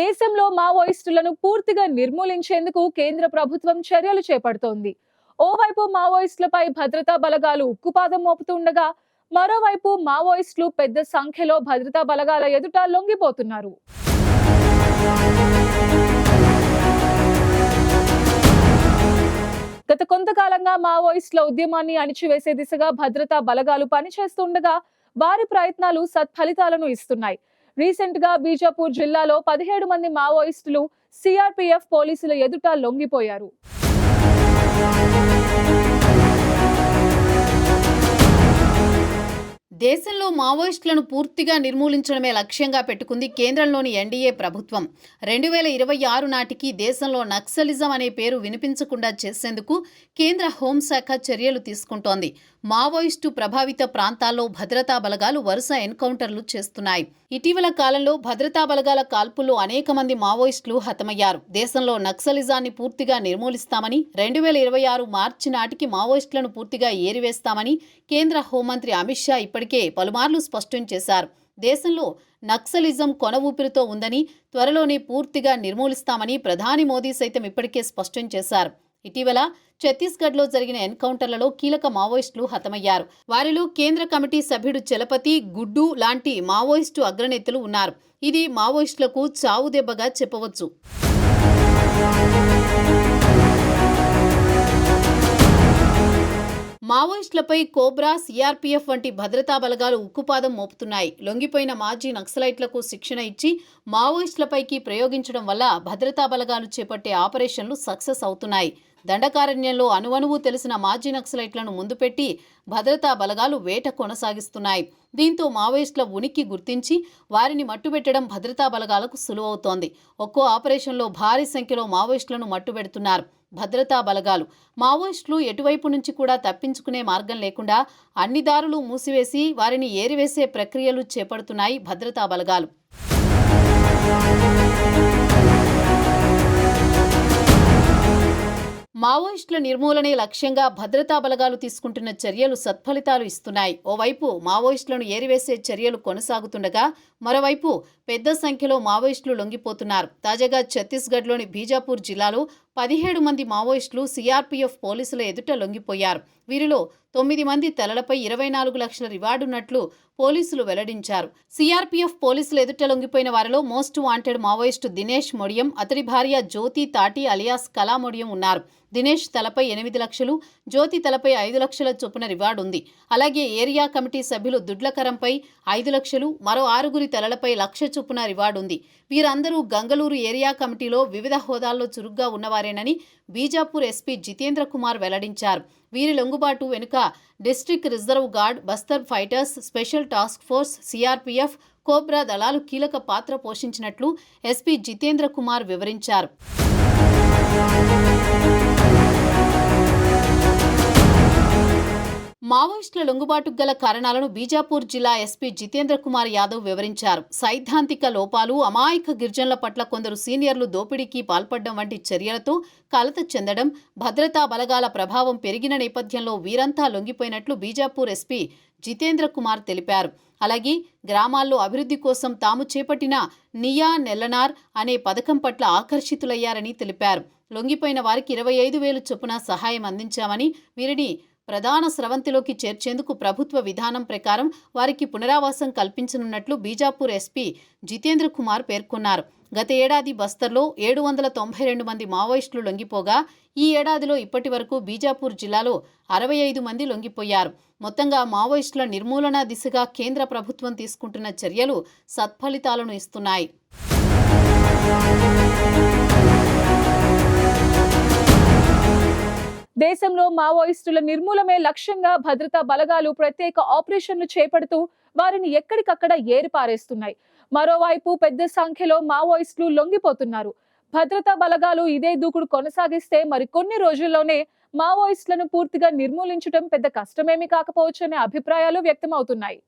దేశంలో మావోయిస్టులను పూర్తిగా నిర్మూలించేందుకు కేంద్ర ప్రభుత్వం చర్యలు చేపడుతోంది. ఓవైపు మావోయిస్టులపై భద్రతా బలగాలు ఉక్కుపాదం మోపుతుండగా మరోవైపు మావోయిస్టులు పెద్ద సంఖ్యలో భద్రతా బలగాల ఎదుట లొంగిపోతున్నారు. గత కొంతకాలంగా మావోయిస్టుల ఉద్యమాన్ని అణిచివేసే దిశగా భద్రతా బలగాలు పనిచేస్తుండగా వారి ప్రయత్నాలు సత్ఫలితాలను ఇస్తున్నాయి. రీసెంట్గా బీజాపూర్ జిల్లాలో పదిహేడు మంది మావోయిస్టులు సిఆర్పిఎఫ్ పోలీసుల ఎదుట లొంగిపోయారు. దేశంలో మావోయిస్టులను పూర్తిగా నిర్మూలించడమే లక్ష్యంగా పెట్టుకుంది కేంద్రంలోని ఎన్డీఏ ప్రభుత్వం. రెండు వేల ఇరవై ఆరు నాటికి దేశంలో నక్సలిజం అనే పేరు వినిపించకుండా చేసేందుకు కేంద్ర హోంశాఖ చర్యలు తీసుకుంటోంది. మావోయిస్టు ప్రభావిత ప్రాంతాల్లో భద్రతా బలగాలు వరుస ఎన్కౌంటర్లు చేస్తున్నాయి. ఇటీవల కాలంలో భద్రతా బలగాల కాల్పుల్లో అనేక మంది మావోయిస్టులు హతమయ్యారు. దేశంలో నక్సలిజాన్ని పూర్తిగా నిర్మూలిస్తామని రెండు వేల ఇరవై ఆరు మార్చి నాటికి మావోయిస్టులను పూర్తిగా ఏరివేస్తామని కేంద్ర హోంమంత్రి అమిత్ షా ఇప్పటికే పలుమార్లు స్పష్టం చేశారు. దేశంలో నక్సలిజం కొన ఊపిరితో ఉందని త్వరలోనే పూర్తిగా నిర్మూలిస్తామని ప్రధాని మోదీ సైతం ఇప్పటికే స్పష్టం చేశారు. ఇటీవల ఛత్తీస్గఢ్లో జరిగిన ఎన్కౌంటర్లలో కీలక మావోయిస్టులు హతమయ్యారు. వారిలో కేంద్ర కమిటీ సభ్యుడు చలపతి గుడ్డు లాంటి మావోయిస్టు అగ్రనేతలు ఉన్నారు. ఇది మావోయిస్టులకు చావు దెబ్బగా చెప్పవచ్చు. మావోయిస్టులపై కోబ్రా సీఆర్పీఎఫ్ వంటి భద్రతా బలగాలు ఉక్కుపాదం మోపుతున్నాయి. లొంగిపోయిన మాజీ నక్సలైట్లకు శిక్షణ ఇచ్చి మావోయిస్టులపైకి ప్రయోగించడం వల్ల భద్రతా బలగాలు చేపట్టే ఆపరేషన్లు సక్సెస్ అవుతున్నాయి. దండకారణ్యంలో అణువణువు తెలిసిన మాజీ నక్సలైట్లను ముందు పెట్టి భద్రతా బలగాలు వేట కొనసాగిస్తున్నాయి. దీంతో మావోయిస్టుల ఉనికి గుర్తించి వారిని మట్టుబెట్టడం భద్రతా బలగాలకు సులువవుతోంది. ఒక్కో ఆపరేషన్లో భారీ సంఖ్యలో మావోయిస్టులను మట్టుబెడుతున్నారు. భద్రతా బలగాలు. మావోయిస్టులు ఎటువైపు నుంచి కూడా తప్పించుకునే మార్గం లేకుండా అన్ని దారులు మూసివేసి వారిని ఏరివేసే ప్రక్రియలు చేపడుతున్నాయి భద్రతా బలగాలు. మావోయిస్టుల నిర్మూలనే లక్ష్యంగా భద్రతా బలగాలు తీసుకుంటున్న చర్యలు సత్ఫలితాలు ఇస్తున్నాయి. ఓవైపు మావోయిస్టులను ఏరివేసే చర్యలు కొనసాగుతుండగా మరోవైపు పెద్ద సంఖ్యలో మావోయిస్టులు లొంగిపోతున్నారు. తాజాగా ఛత్తీస్గఢ్లోని బీజాపూర్ జిల్లాలో పదిహేడు మంది మావోయిస్టులు సీఆర్పీఎఫ్ పోలీసుల ఎదుట లొంగిపోయారు. వీరిలో తొమ్మిది మంది తలలపై ఇరవై నాలుగు లక్షల రివార్డున్నట్లు పోలీసులు వెల్లడించారు. సీఆర్పీఎఫ్ పోలీసుల ఎదుట లొంగిపోయిన వారిలో most wanted Maoist Dinesh Modiyam అతడి భార్య జ్యోతి తాటి అలియాస్ కళా మొడియం ఉన్నారు. దినేష్ తలపై ఎనిమిది లక్షలు జ్యోతి తలపై ఐదు లక్షల చొప్పున రివార్డు ఉంది అలాగే ఏరియా కమిటీ సభ్యులు దుడ్లకరంపై ఐదు లక్షలు మరో ఆరుగురి తలలపై లక్ష చొప్పున రివార్డు ఉంది వీరందరూ గంగలూరు ఏరియా కమిటీలో వివిధ హోదాల్లో చురుగ్గా ఉన్నవారేనని బీజాపూర్ ఎస్పీ జితేంద్ర కుమార్ వెల్లడించారు. వీరి లొంగుబాటు వెనుక district reserve guard Bastar fighters special task force CRPF COBRA దళాలు కీలక పాత్ర పోషించినట్లు ఎస్పీ జితేంద్ర కుమార్ వివరించారు. మావోయిస్టుల లొంగుబాటుకు గల కారణాలను బీజాపూర్ జిల్లా ఎస్పీ జితేంద్ర కుమార్ యాదవ్ వివరించారు. సైద్ధాంతిక లోపాలు అమాయక గిరిజనుల పట్ల కొందరు సీనియర్లు దోపిడీకి పాల్పడడం వంటి చర్యలతో కలత చెందడం భద్రతా బలగాల ప్రభావం పెరిగిన నేపథ్యంలో వీరంతా లొంగిపోయినట్లు బీజాపూర్ ఎస్పీ జితేంద్ర కుమార్ తెలిపారు. అలాగే గ్రామాల్లో అభివృద్ధి కోసం తాము చేపట్టిన నియా నెల్లనార్ అనే పథకం పట్ల ఆకర్షితులయ్యారని తెలిపారు. లొంగిపోయిన వారికి ఇరవై ఐదు వేలు చొప్పున సహాయం అందించామని వీరిని ప్రధాన స్రవంతిలోకి చేర్చేందుకు ప్రభుత్వ విధానం ప్రకారం వారికి పునరావాసం కల్పించనున్నట్లు బీజాపూర్ ఎస్పీ జితేంద్ర కుమార్ పేర్కొన్నారు. గత ఏడాది బస్తర్లో ఏడు వందల తొంభై రెండు మంది మావోయిస్టులు లొంగిపోగా ఈ ఏడాదిలో ఇప్పటి వరకు బీజాపూర్ జిల్లాలో అరవై ఐదు మంది లొంగిపోయారు. మొత్తంగా మావోయిస్టుల నిర్మూలన దిశగా కేంద్ర ప్రభుత్వం తీసుకుంటున్న చర్యలు సత్ఫలితాలను ఇస్తున్నాయి. దేశంలో మావోయిస్టుల నిర్మూలమే లక్ష్యంగా భద్రతా బలగాలు ప్రత్యేక ఆపరేషన్లు చేపడుతూ వారిని ఎక్కడికక్కడ ఏరిపారేస్తున్నాయి. మరోవైపు పెద్ద సంఖ్యలో మావోయిస్టులు లొంగిపోతున్నారు. భద్రతా బలగాలు ఇదే దూకుడు కొనసాగిస్తే మరి కొన్ని రోజుల్లోనే మావోయిస్టులను పూర్తిగా నిర్మూలించడం పెద్ద కష్టమేమీ కాకపోవచ్చనే అభిప్రాయాలు వ్యక్తమవుతున్నాయి.